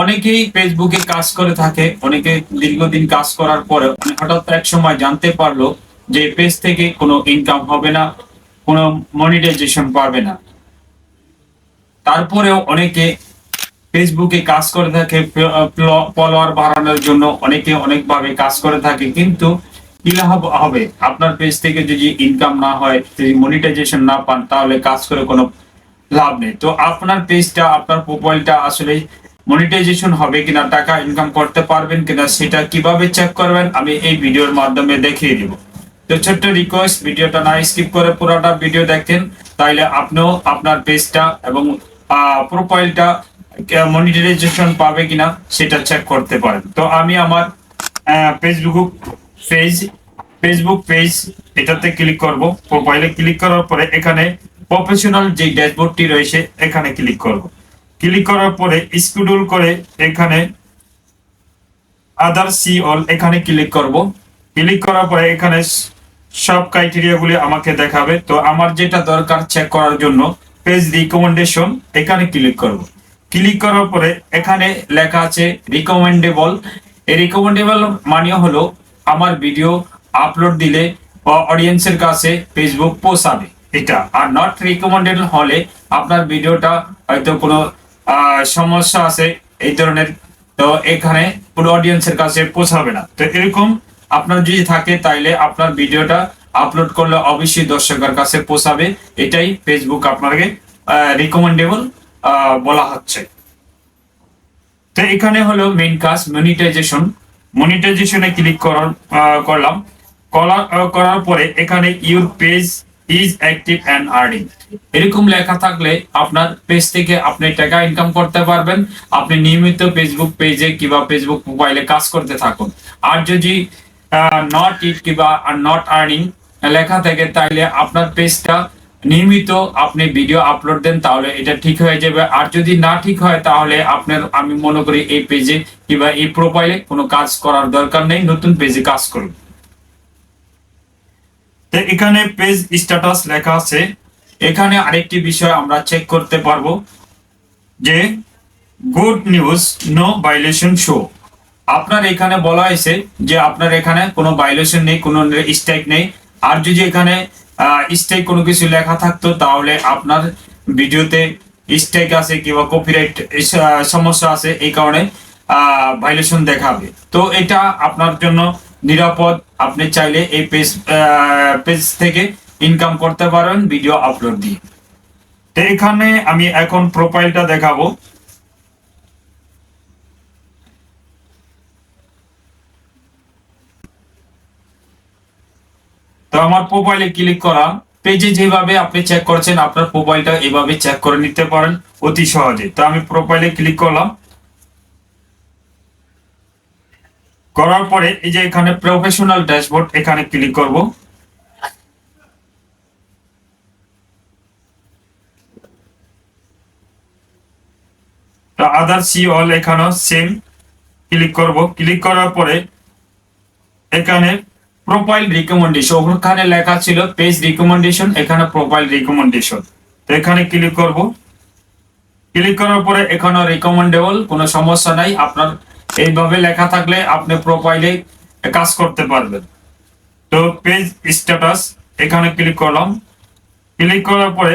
অনেকেই ফেসবুকে কাজ করে থাকে, অনেকে দীর্ঘদিন কাজ করার পরে হঠাৎ এক সময় জানতে পারল যে পেজ থেকে কোনো ইনকাম হবে না, কোনো মনিটাইজেশন পাবে না। তারপরেও অনেকে ফেসবুকে কাজ করে থাকে ফলোয়ার বাড়ানোর জন্য অনেকে অনেকভাবে কাজ করে থাকে, কিন্তু কি লাভ হবে? আপনার পেজ থেকে যদি ইনকাম না হয়, যদি মনিটাইজেশন না পান, তাহলে কাজ করে কোনো লাভ নেই। তো আপনার পেজটা আপনার প্রোফাইলটা আসলে মনিটাইজেশন হবে কিনা, টাকা ইনকাম করতে পারবেন কিনা, সেটা কীভাবে চেক করবেন, আমি এই ভিডিওর মাধ্যমে দেখিয়ে দিব। তো ছোট্ট রিকোয়েস্ট ভিডিওটা না স্কিপ করে পুরোটা ভিডিও দেখেন, তাইলে আপনিও আপনার পেজটা এবং প্রোফাইলটা মনিটাইজেশন পাবে কিনা, সেটা চেক করতে পারেন। তো আমি আমার ফেসবুক পেজ ফেসবুক পেজ এটাতে ক্লিক করব। প্রোফাইলে ক্লিক করার পরে এখানে প্রফেশনাল যে ড্যাশবোর্ডটি রয়েছে, এখানে ক্লিক করব। ক্লিক করার পরে স্কুডুল করে এখানে আদার সি অল এখানে ক্লিক করব। ক্লিক করার পরে এখানে সব ক্রাইটেরিয়া গুলি আমাকে দেখাবে। তো আমার যেটা দরকার চেক করার জন্য পেজ রিকমেন্ডেশন এখানে ক্লিক করব। ক্লিক করার পরে এখানে লেখা আছে রিকমেন্ডেবল এই রিকমেন্ডেবল মানে হলো আমার ভিডিও আপলোড দিলে অডিয়েন্সের কাছে ফেসবুক পৌঁছাবে। এটা আর নট রিকমেন্ডেড হলে আপনার ভিডিওটা হয়তো কোনো সমস্যা আছে এই ধরনের। তো এখানে পুরো অডিয়েন্সের কাছে পৌঁছাবে না। তো এরকম আপনার যদি থাকে তাইলে আপনার ভিডিওটা আপলোড করলে অবশ্যই দর্শকের কাছে পৌঁছাবে। এটাই ফেসবুক আপনাকে রিকমেন্ডেবল বলা হচ্ছে। তো এখানে হলো মেইন কাজ মনিটাইজেশন মনিটাইজেশনে ক্লিক করার করলাম। করার পরে এখানে your page is active and earning এরকম লেখা থাকলে আপনার পেজ থেকে আপনি টাকা ইনকাম করতে পারবেন। আপনি নিয়মিত ফেসবুক পেজে কিংবা ফেসবুক মোবাইলে কাজ করতে থাকুন। আর যদি নট ইট কিংবা নট আর্নিং লেখা থাকে তাহলে আপনার পেজটা নিয়মিত আপনি ভিডিও আপলোড দেন, তাহলে এটা ঠিক হয়ে যাবে। আর যদি না ঠিক হয়, তাহলে আপনার, আমি মনে করি এই পেজে কিংবা এই প্রোফাইলে কোনো কাজ করার দরকার নেই। নতুন পেজে কাজ করুন। তো এখানে পেজ স্ট্যাটাস লেখা আছে। এখানে আরেকটি বিষয় আমরা চেক করতে পারব যে good news no violation show আপনার এখানে বলা হয়েছে যে আপনার এখানে কোনো ভাইলেশন নেই, কোনো স্ট্রাইক নেই। আর যদি এখানে স্ট্রাইক কোনো কিছু লেখা থাকতো, তাহলে আপনার ভিডিওতে স্ট্রাইক আছে কিংবা কপিরাইট সমস্যা আছে, এই কারণে ভাইলেশন দেখাবে। তো এটা আপনার জন্য নিরাপদ। আপনি চাইলে এই পেজ পেজ থেকে ইনকাম করতে পারেন ভিডিও আপলোড দিয়ে। তো এখানে আমি এখন প্রোফাইলটা দেখাবো। তো আমার প্রোফাইলে ক্লিক করা। পেজে যেভাবে আপনি চেক করছেন, আপনার প্রোফাইলটা এভাবে চেক করে নিতে পারেন অতি সহজে। তো আমি প্রোফাইলে ক্লিক করলাম। করার পরে এই যে এখানে প্রফেশনাল ড্যাশবোর্ড এখানে ক্লিক করব। আদার সি অল এখানেও সেম ক্লিক করব। ক্লিক করার পরে এখানে প্রোফাইল রিকমেন্ডেশন ওখানে লেখা ছিল পেজ রিকমেন্ডেশন এখানে প্রোফাইল রিকমেন্ডেশন তো এখানে ক্লিক করব। ক্লিক করার পরে এখানে রিকমেন্ডেবল কোনো সমস্যা নাই। আপনার এইভাবে লেখা থাকলে আপনি প্রোফাইলে কাজ করতে পারবেন। তো পেজ স্ট্যাটাস এখানে ক্লিক করলাম। ক্লিক করার পরে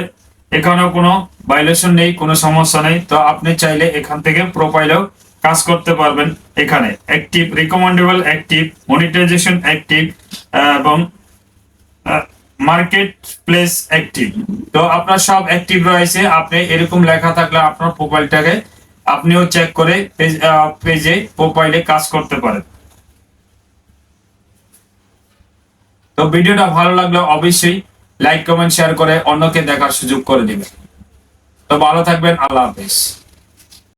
এখানে কোনো ভাইলেশন নেই, কোনো সমস্যা নেই। তো আপনি চাইলে এখান থেকে প্রোফাইলেও কাজ করতে পারবেন এখানে। Active recommendable active monetization active এবং মার্কেট প্লেস অ্যাক্টিভ তো আপনার সব অ্যাক্টিভ রয়েছে। আপনি এরকম লেখা থাকলে আপনার প্রোফাইলটাকে আপনিও চেক করে পেজে প্রোফাইলে কাজ করতে পারেন। তো ভিডিওটা ভালো লাগলে অবশ্যই লাইক কমেন্ট শেয়ার করে অন্যকে দেখার সুযোগ করে দিবেন। তো ভালো থাকবেন, আল্লাহ হাফেজ।